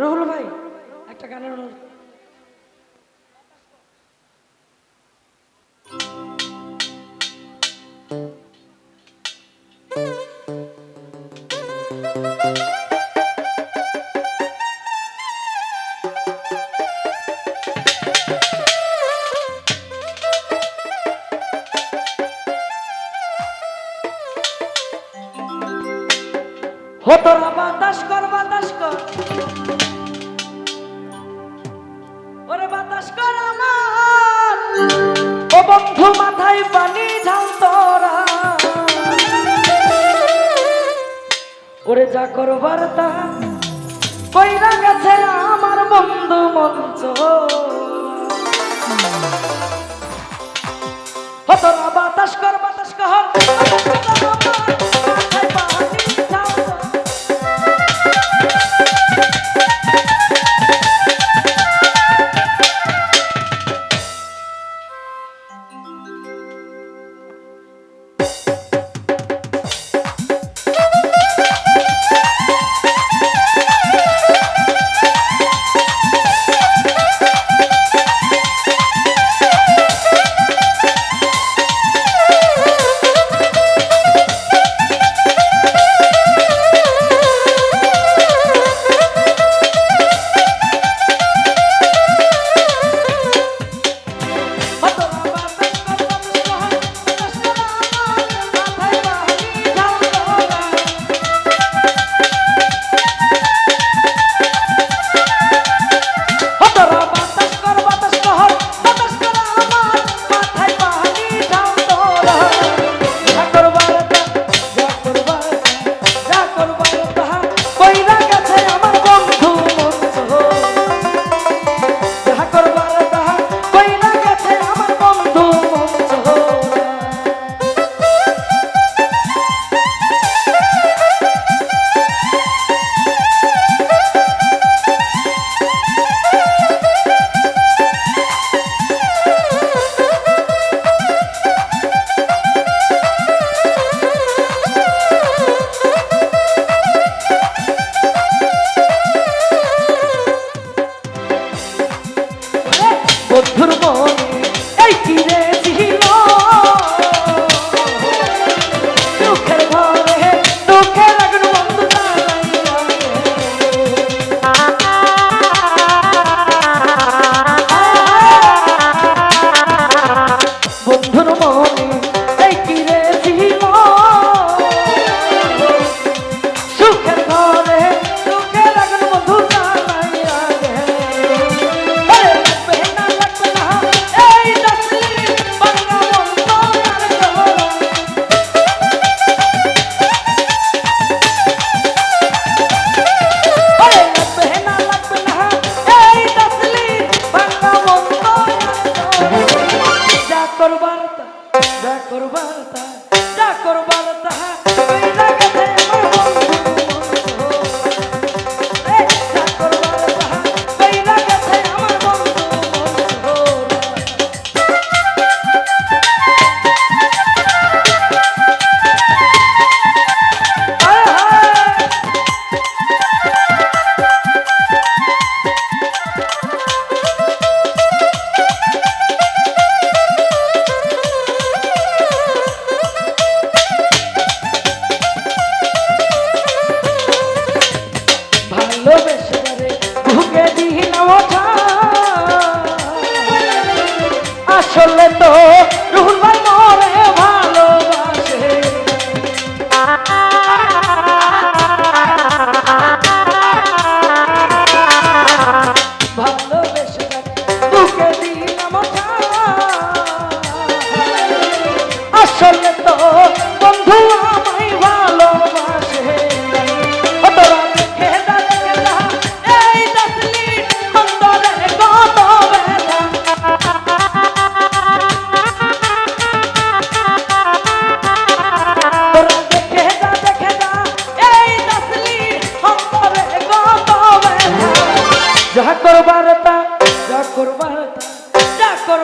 রহুল ভাই একটা গানের thank you হতরা বাতাস কর বাতাস কর। ওরে বাতাস কর বন্ধু মাথায় পানি ঝাল তো। ওরে যা করবার তা কইরা গেছে আমার বন্ধু মঞ্চ। তোরা বাতাস কর বাতাস কর।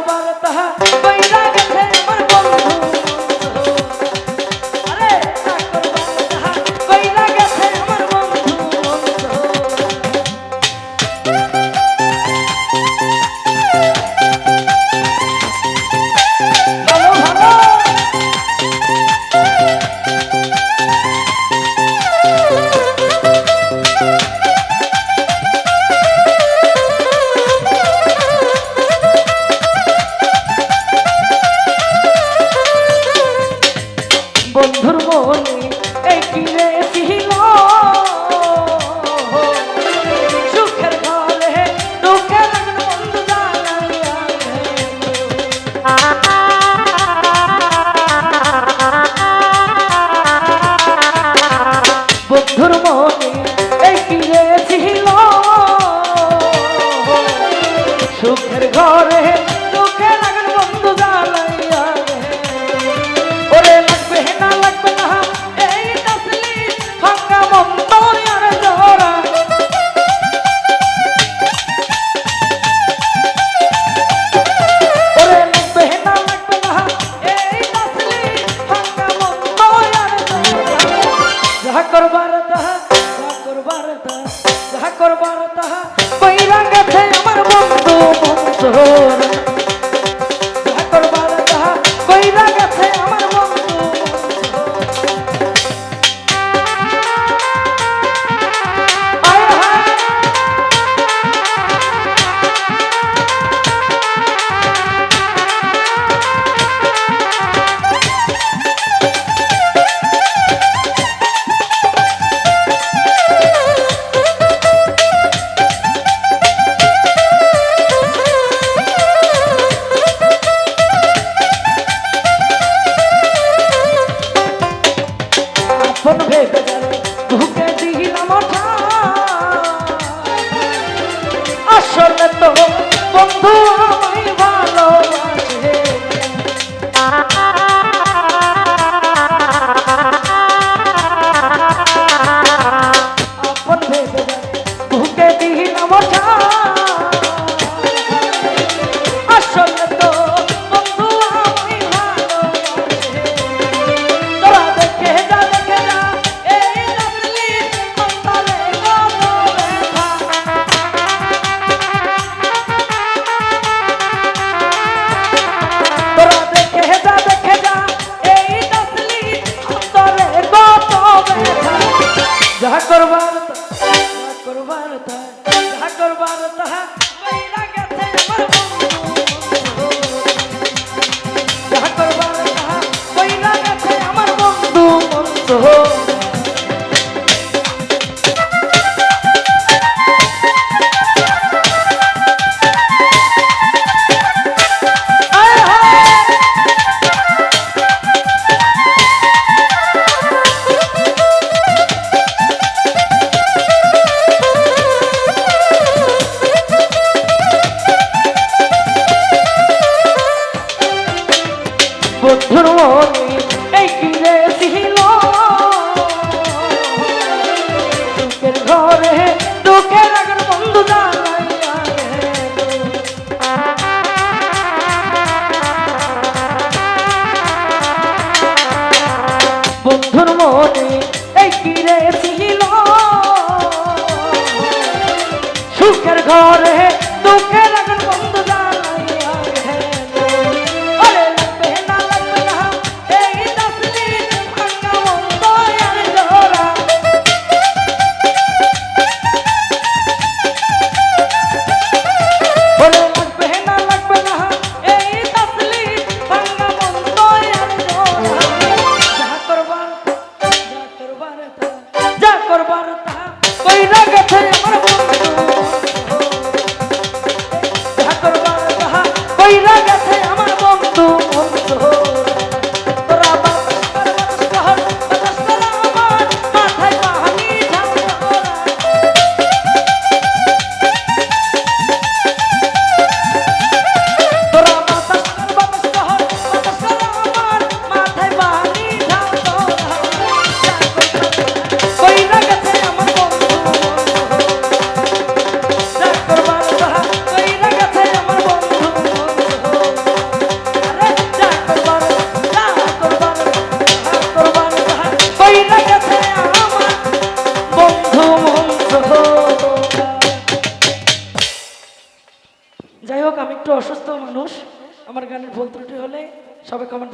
আমার বারতা বৈরাগ ছেড়ে আমার বন্ধু করবার তাহা ঘরে তোকে রাখার বন্ধু জ্বালাইয়া বন্ধুর মনে এই কিরে ছিল? সুখের ঘরে